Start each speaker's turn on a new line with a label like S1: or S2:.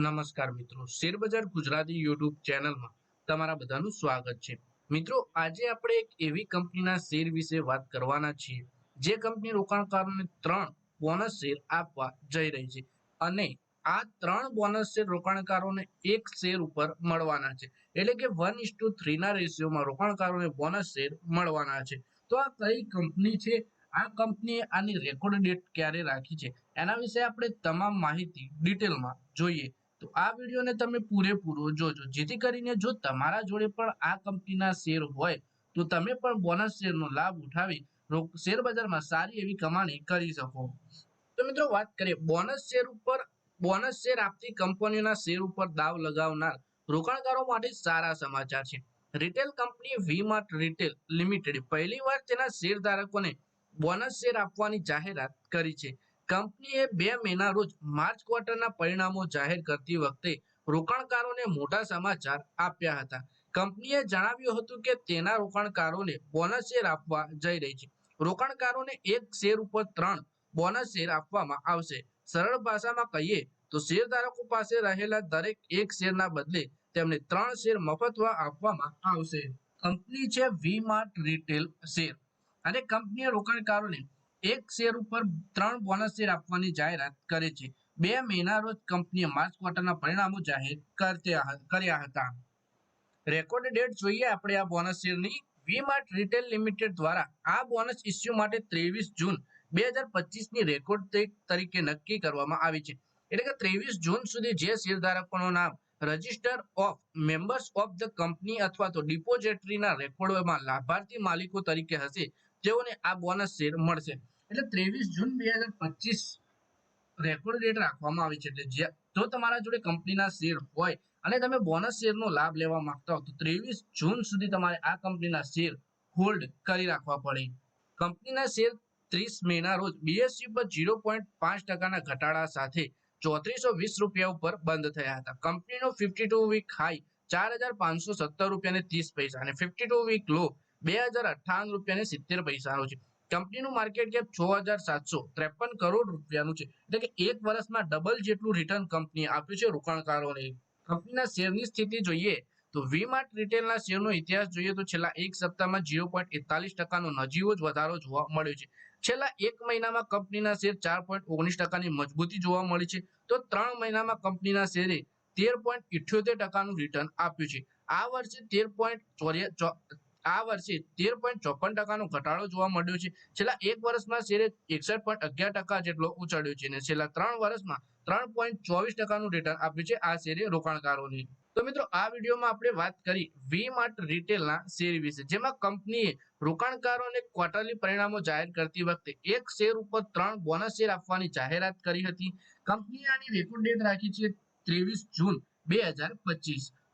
S1: નમસ્કાર મિત્રો. શેરબજાર ગુજરાતી યુટ્યુબ ચેનલમાં તમારા બધાનું સ્વાગત છે. મિત્રો, આજે આપણે એક એવી કંપનીના શેર વિશે વાત કરવાના છીએ. જે કંપની રોકાણકારોને ત્રણ બોનસ શેર આપવા જઈ રહી છે અને આ ત્રણ બોનસ શેર રોકાણકારોને એક શેર ઉપર મળવાના છે. એટલે કે વન ઇસ ટુ થ્રીના રેશિયોમાં રોકાણકારોને બોનસ શેર મળવાના છે. તો આ કઈ કંપની છે? આ કંપનીએ આની રેકોર્ડ ડેટ ક્યારે રાખી છે? એના વિશે આપણે તમામ માહિતી ડિટેલમાં જોઈએ. તો આ વિડીયોને તમે પૂરેપૂરો જોજો. જેથી કરીને જો તમારા જોડે પણ આ કંપનીના શેર હોય, તો તમે પણ બોનસ શેરનો લાભ ઉઠાવી શેર બજારમાં સારી એવી કમાણી કરી શકો. તો મિત્રો વાત કરીએ બોનસ શેર ઉપર બોનસ શેર આપતી કંપનીઓના શેર ઉપર દાવ લગાવનાર રોકાણકારો માટે સારા સમાચાર છે. Retail company V Mart retail limited પહેલીવાર તેના શેરધારકોને બોનસ શેર આપવાની જાહેરાત કરી છે. કંપનીએ બે મેના રોજ માર્ચ ક્વાર્ટરના પરિણામો જાહેર કરતી વખતે રોકાણકારોને મોટા સમાચાર આપ્યા હતા. કંપનીએ જણાવ્યું હતું કે તેના રોકાણકારોને બોનસ શેર આપવા જઈ રહી છે. રોકાણકારોને એક શેર ઉપર ત્રણ બોનસ શેર આપવામાં આવશે. સરળ ભાષામાં કહીએ તો શેરધારકો પાસે રહેલા દરેક એક શેરના બદલે તેમને ત્રણ શેર મફતમાં આપવામાં આવશે. કંપની છે વીમાર્ટ રિટેલ શેર અને કંપનીએ રોકાણકારોને એક શેર ઉપર ત્રણ બોનસ શેર આપવાની જાહેરાત કરી છે. બે મહિના રોજ કંપનીએ માર્ચ ક્વાર્ટરના પરિણામો જાહેર કર્યા હતા. રેકોર્ડ ડેટ જોઈએ આપણે આ બોનસ શેરની વીમાર્ટ રિટેલ લિમિટેડ દ્વારા આ બોનસ ઇસ્યુ માટે ત્રેવીસ જૂન બે હજાર પચીસની રેકોર્ડ તરીકે નક્કી કરવામાં આવી છે. એટલે કે ત્રેવીસ જૂન સુધી જે શેરધારકોનું નામ register of members of the company અથવા તો ડિપોઝિટરીના રેકોર્ડમાં લાભાર્થી માલિકો તરીકે હશે તેઓને આ બોનસ શેર મળશે. એટલે ત્રેવીસ જૂન બે હજાર પચીસ રેકોર્ડ ડેટ રાખવામાં આવી છે. એટલે જો તમારા જોડે કંપનીના શેર હોય અને તમે બોનસ શેરનો લાભ લેવા માંગતા હો, તો ત્રેવીસ જૂન સુધી તમારે આ કંપનીના શેર હોલ્ડ કરી રાખવા પડે. કંપનીના શેર ત્રીસ મેના રોજ બીએસસી પર ઝીરો પોઈન્ટ પાંચ ટકાના ઘટાડા સાથે ચોત્રીસો રૂપિયા ઉપર બંધ થયા હતા. કંપનીનો ફિફ્ટી વીક હાઈ ચાર હજાર ત્રીસ પૈસા અને ફિફ્ટી ટુ વીક લો બે હજાર અઠ્ઠાવન રૂપિયા સિત્તેર પૈસાનો છે. કંપનીનું માર્કેટ કેપ છ હજાર સાતસો ત્રેપન કરોડ રૂપિયાનું છે. એટલે કે એક વર્ષમાં ડબલ જેટલું રિટર્ન કંપનીએ આપ્યું છે રોકાણકારોને. કંપનીના શેરની સ્થિતિ જોઈએ તો વીમાર્ટ રિટેલના શેરનો ઇતિહાસ જોઈએ તો છેલ્લા એક સપ્તાહમાં ઝીરો પોઈન્ટ એકતાલીસ ટકાનો નજીવો જ વધારો જોવા મળ્યો છે. છેલ્લા એક મહિનામાં કંપનીના શેર ચાર પોઈન્ટ ઓગણીસ ટકાની મજબૂતી જોવા મળી છે. તો ત્રણ મહિનામાં કંપનીના શેરે તેર પોઈન્ટ ઇઠ્યોતેર ટકાનું રિટર્ન આપ્યું છે. આ વર્ષે તેર પોઈન્ટ આ વર્ષે તેર પોઈન્ટ ચોપન ટકાનો ઘટાડો જોવા મળ્યો છે. છેલ્લા એક વર્ષમાં શેરે એકસઠ પોઈન્ટ અગિયાર ટકા જેટલો ઉછળ્યો છે અને છેલ્લા ત્રણ વર્ષમાં ત્રણ પોઈન્ટ ચોવીસ ટકાનું રિટર્ન આપ્યું છે આ શેરે રોકાણકારોને. તો મિત્રો, આ વિડીયોમાં આપણે વાત કરી વી માર્ટ રિટેલના શેર વિશે, જેમાં કંપનીએ રોકાણકારોને ક્વાર્ટરલી પરિણામો જાહેર કરતી વખતે એક શેર ઉપર ત્રણ બોનસ શેર આપવાની જાહેરાત કરી હતી. કંપનીએ આની રેકોર્ડ ડેટ રાખી છે ત્રેવીસ જૂન બે હજાર પચીસ.